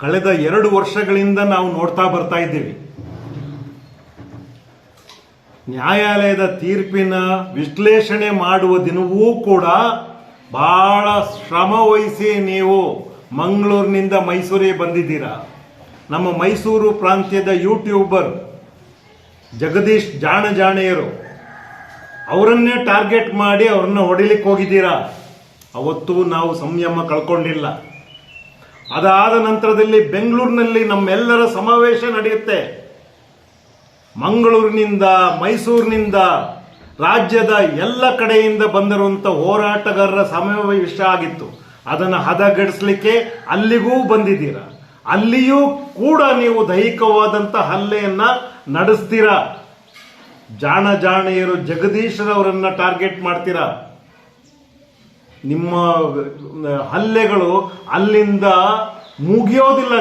ಕಳೆದ ಎರಡು ವರ್ಷಗಳಿಂದ ನಾವು ನೋಡ್ತಾ ಬರ್ತಾ ಇದ್ದೀವಿ. ನ್ಯಾಯಾಲಯದ ತೀರ್ಪಿನ ವಿಶ್ಲೇಷಣೆ ಮಾಡುವ ದಿನವೂ ಕೂಡ ಬಹಳ ಶ್ರಮ ವಹಿಸಿ ನೀವು ಮಂಗಳೂರಿನಿಂದ ಮೈಸೂರಿಗೆ ಬಂದಿದ್ದೀರಾ. ನಮ್ಮ ಮೈಸೂರು ಪ್ರಾಂತ್ಯದ ಯೂಟ್ಯೂಬರ್ ಜಗದೀಶ್ ಜಾಣ ಜಾಣೆಯರು ಅವರನ್ನೇ ಟಾರ್ಗೆಟ್ ಮಾಡಿ ಅವ್ರನ್ನ ಹೊಡಿಲಿಕ್ಕೆ ಹೋಗಿದ್ದೀರಾ. ಅವತ್ತು ನಾವು ಸಂಯಮ ಕಳ್ಕೊಂಡಿಲ್ಲ. ಅದಾದ ನಂತರದಲ್ಲಿ ಬೆಂಗಳೂರಿನಲ್ಲಿ ನಮ್ಮೆಲ್ಲರ ಸಮಾವೇಶ ನಡೆಯುತ್ತೆ. ಮಂಗಳೂರಿನಿಂದ, ಮೈಸೂರಿನಿಂದ, ರಾಜ್ಯದ ಎಲ್ಲ ಕಡೆಯಿಂದ ಬಂದಿರುವಂಥ ಹೋರಾಟಗಾರರ ಸಮಾವೇಶ ಆಗಿತ್ತು. ಅದನ್ನು ಹದಗೆಡಿಸ್ಲಿಕ್ಕೆ ಅಲ್ಲಿಗೂ ಬಂದಿದ್ದೀರಾ? ಅಲ್ಲಿಯೂ ಕೂಡ ನೀವು ದೈಹಿಕವಾದಂಥ ಹಲ್ಲೆಯನ್ನ ನಡೆಸ್ತೀರಾ? ಜಾಣ ಜಾಣೆಯರು ಜಗದೀಶ್ರವರನ್ನ ಟಾರ್ಗೆಟ್ ಮಾಡ್ತೀರಾ? ನಿಮ್ಮ ಹಲ್ಲೆಗಳು ಅಲ್ಲಿಂದ ಮುಗಿಯೋದಿಲ್ಲ.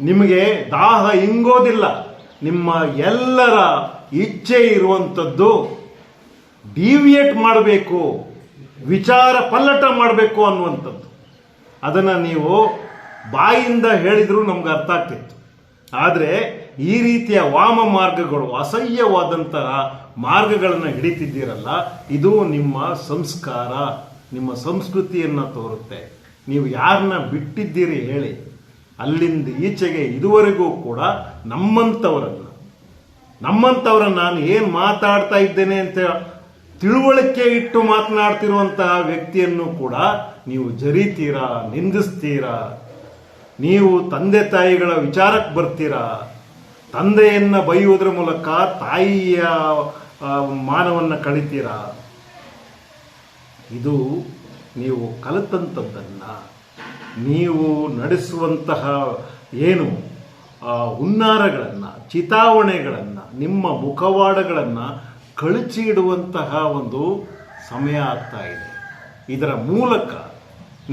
ನಿಮಗೆ ದಾಹ ಇಂಗೋದಿಲ್ಲ. ನಿಮ್ಮ ಎಲ್ಲರ ಇಚ್ಛೆ ಇರುವಂಥದ್ದು ಡಿವಿಯೇಟ್ ಮಾಡಬೇಕು, ವಿಚಾರ ಪಲ್ಲಟ ಮಾಡಬೇಕು ಅನ್ನುವಂಥದ್ದು. ಅದನ್ನು ನೀವು ಬಾಯಿಂದ ಹೇಳಿದರೂ ನಮ್ಗೆ ಅರ್ಥ ಆಗ್ತಿತ್ತು. ಆದರೆ ಈ ರೀತಿಯ ವಾಮ ಮಾರ್ಗಗಳು ಅಸಹ್ಯವಾದಂತಹ ಮಾರ್ಗಗಳನ್ನು ಹಿಡಿತಿದ್ದೀರಲ್ಲ, ಇದು ನಿಮ್ಮ ಸಂಸ್ಕಾರ. ನಿಮ್ಮ ಸಂಸ್ಕೃತಿಯನ್ನು ತೋರುತ್ತೆ. ನೀವು ಯಾರನ್ನ ಬಿಟ್ಟಿದ್ದೀರಿ ಹೇಳಿ, ಅಲ್ಲಿಂದ ಈಚೆಗೆ ಇದುವರೆಗೂ ಕೂಡ ನಮ್ಮಂಥವರನ್ನು ನಮ್ಮಂಥವ್ರನ್ನ ನಾನು ಏನು ಮಾತಾಡ್ತಾ ಇದ್ದೇನೆ ಅಂತ ತಿಳುವಳಿಕೆ ಇಟ್ಟು ಮಾತನಾಡ್ತಿರುವಂತಹ ವ್ಯಕ್ತಿಯನ್ನು ಕೂಡ ನೀವು ಜರಿತೀರಾ, ನಿಂದಿಸ್ತೀರಾ? ನೀವು ತಂದೆ ತಾಯಿಗಳ ವಿಚಾರಕ್ಕೆ ಬರ್ತೀರಾ? ತಂದೆಯನ್ನ ಬೈಯುವುದರ ಮೂಲಕ ತಾಯಿಯ ಮಾನವನ್ನ ಕಳಿತೀರಾ? ಇದು ನೀವು ಕಲಿತಂಥದ್ದನ್ನ ನೀವು ನಡೆಸುವಂತಹ ಏನು ಹುನ್ನಾರಗಳನ್ನು, ಚಿತಾವಣೆಗಳನ್ನು, ನಿಮ್ಮ ಮುಖವಾಡಗಳನ್ನು ಕಳಚಿ ಇಡುವಂತಹ ಒಂದು ಸಮಯ ಆಗ್ತಾ ಇದೆ. ಇದರ ಮೂಲಕ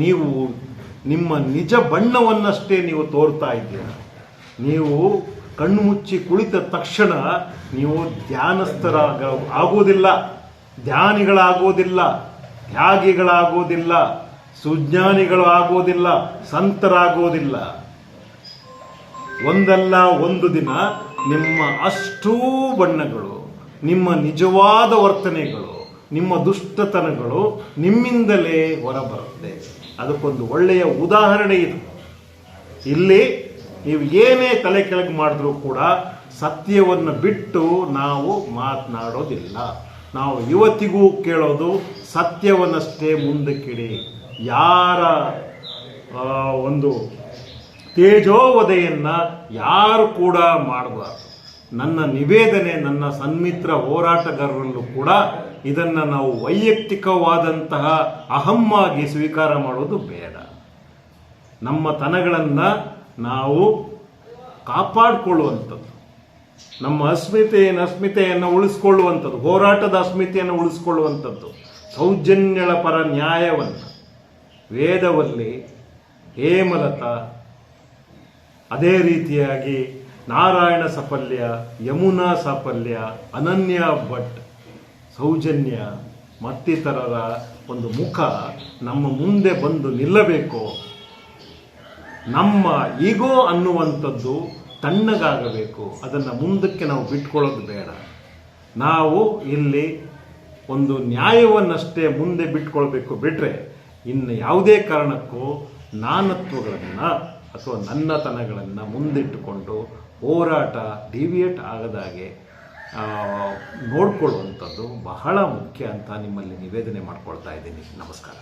ನೀವು ನಿಮ್ಮ ನಿಜ ಬಣ್ಣವನ್ನಷ್ಟೇ ನೀವು ತೋರ್ತಾ ಇದ್ದೀರಾ. ನೀವು ಕಣ್ಣು ಮುಚ್ಚಿ ಕುಳಿತ ತಕ್ಷಣ ನೀವು ಧ್ಯಾನಸ್ಥರಾಗ ಆಗೋದಿಲ್ಲ, ಧ್ಯಾನಿಗಳಾಗೋದಿಲ್ಲ. ತ್ಯಾಗಿಗಳಾಗೋದಿಲ್ಲ ಸುಜ್ಞಾನಿಗಳು ಆಗುವುದಿಲ್ಲ ಸಂತರಾಗೋದಿಲ್ಲ ಒಂದಲ್ಲ ಒಂದು ದಿನ ನಿಮ್ಮ ಅಷ್ಟೂ ಬಣ್ಣಗಳು, ನಿಮ್ಮ ನಿಜವಾದ ವರ್ತನೆಗಳು, ನಿಮ್ಮ ದುಷ್ಟತನಗಳು ನಿಮ್ಮಿಂದಲೇ ಹೊರಬರುತ್ತೆ. ಅದಕ್ಕೊಂದು ಒಳ್ಳೆಯ ಉದಾಹರಣೆ ಇದು. ಇಲ್ಲಿ ನೀವು ಏನೇ ತಲೆ ಕೆಳಗೆ ಮಾಡಿದ್ರೂ ಕೂಡ ಸತ್ಯವನ್ನು ಬಿಟ್ಟು ನಾವು ಮಾತನಾಡೋದಿಲ್ಲ. ನಾವು ಇವತ್ತಿಗೂ ಕೇಳೋದು ಸತ್ಯವನ್ನಷ್ಟೇ ಮುಂದಕ್ಕಿಡಿ. ಯಾರ ಒಂದು ತೇಜೋವಧೆಯನ್ನು ಯಾರು ಕೂಡ ಮಾಡಬಾರ್ದು. ನನ್ನ ನಿವೇದನೆ, ನನ್ನ ಸನ್ಮಿತ್ರ ಹೋರಾಟಗಾರರಲ್ಲೂ ಕೂಡ ಇದನ್ನು ನಾವು ವೈಯಕ್ತಿಕವಾದಂತಹ ಅಹಮ್ಮಾಗಿ ಸ್ವೀಕಾರ ಮಾಡೋದು ಬೇಡ. ನಮ್ಮ ತನಗಳನ್ನು ನಾವು ಕಾಪಾಡಿಕೊಳ್ಳುವಂಥದ್ದು. ನಮ್ಮ ಅಸ್ಮಿತೆಯನ್ನು ಅಸ್ಮಿತೆಯನ್ನು ಉಳಿಸ್ಕೊಳ್ಳುವಂಥದ್ದು, ಹೋರಾಟದ ಅಸ್ಮಿತೆಯನ್ನು ಉಳಿಸ್ಕೊಳ್ಳುವಂಥದ್ದು, ಸೌಜನ್ಯಳ ಪರ ನ್ಯಾಯವನ್ನು, ವೇದವಲ್ಲಿ ಹೇಮಲತ ಅದೇ ರೀತಿಯಾಗಿ ನಾರಾಯಣ ಸಾಫಲ್ಯ, ಯಮುನಾ ಸಾಫಲ್ಯ, ಅನನ್ಯ ಭಟ್ ಸೌಜನ್ಯ ಮತ್ತಿತರರ ಒಂದು ಮುಖ ನಮ್ಮ ಮುಂದೆ ಬಂದು ನಿಲ್ಲಬೇಕು? ನಮ್ಮ ಈಗೋ ಅನ್ನುವಂಥದ್ದು ತಣ್ಣಗಾಗಬೇಕು. ಅದನ್ನು ಮುಂದಕ್ಕೆ ನಾವು ಬಿಟ್ಕೊಳ್ಳೋದು ಬೇಡ. ನಾವು ಇಲ್ಲಿ ಒಂದು ನ್ಯಾಯವನ್ನಷ್ಟೇ ಮುಂದೆ ಬಿಟ್ಕೊಳ್ಬೇಕು ಬಿಟ್ಟರೆ ಇನ್ನು ಯಾವುದೇ ಕಾರಣಕ್ಕೂ ನಾನತ್ವಗಳನ್ನು ಅಥವಾ ನನ್ನತನಗಳನ್ನು ಮುಂದಿಟ್ಟುಕೊಂಡು ಹೋರಾಟ ಡಿವಿಯೇಟ್ ಆಗದಾಗೆ ನೋಡಿಕೊಳ್ಳುವಂಥದ್ದು ಬಹಳ ಮುಖ್ಯ ಅಂತ ನಿಮ್ಮಲ್ಲಿ ನಿವೇದನೆ ಮಾಡ್ಕೊಳ್ತಾ ಇದ್ದೀನಿ. ನಮಸ್ಕಾರ.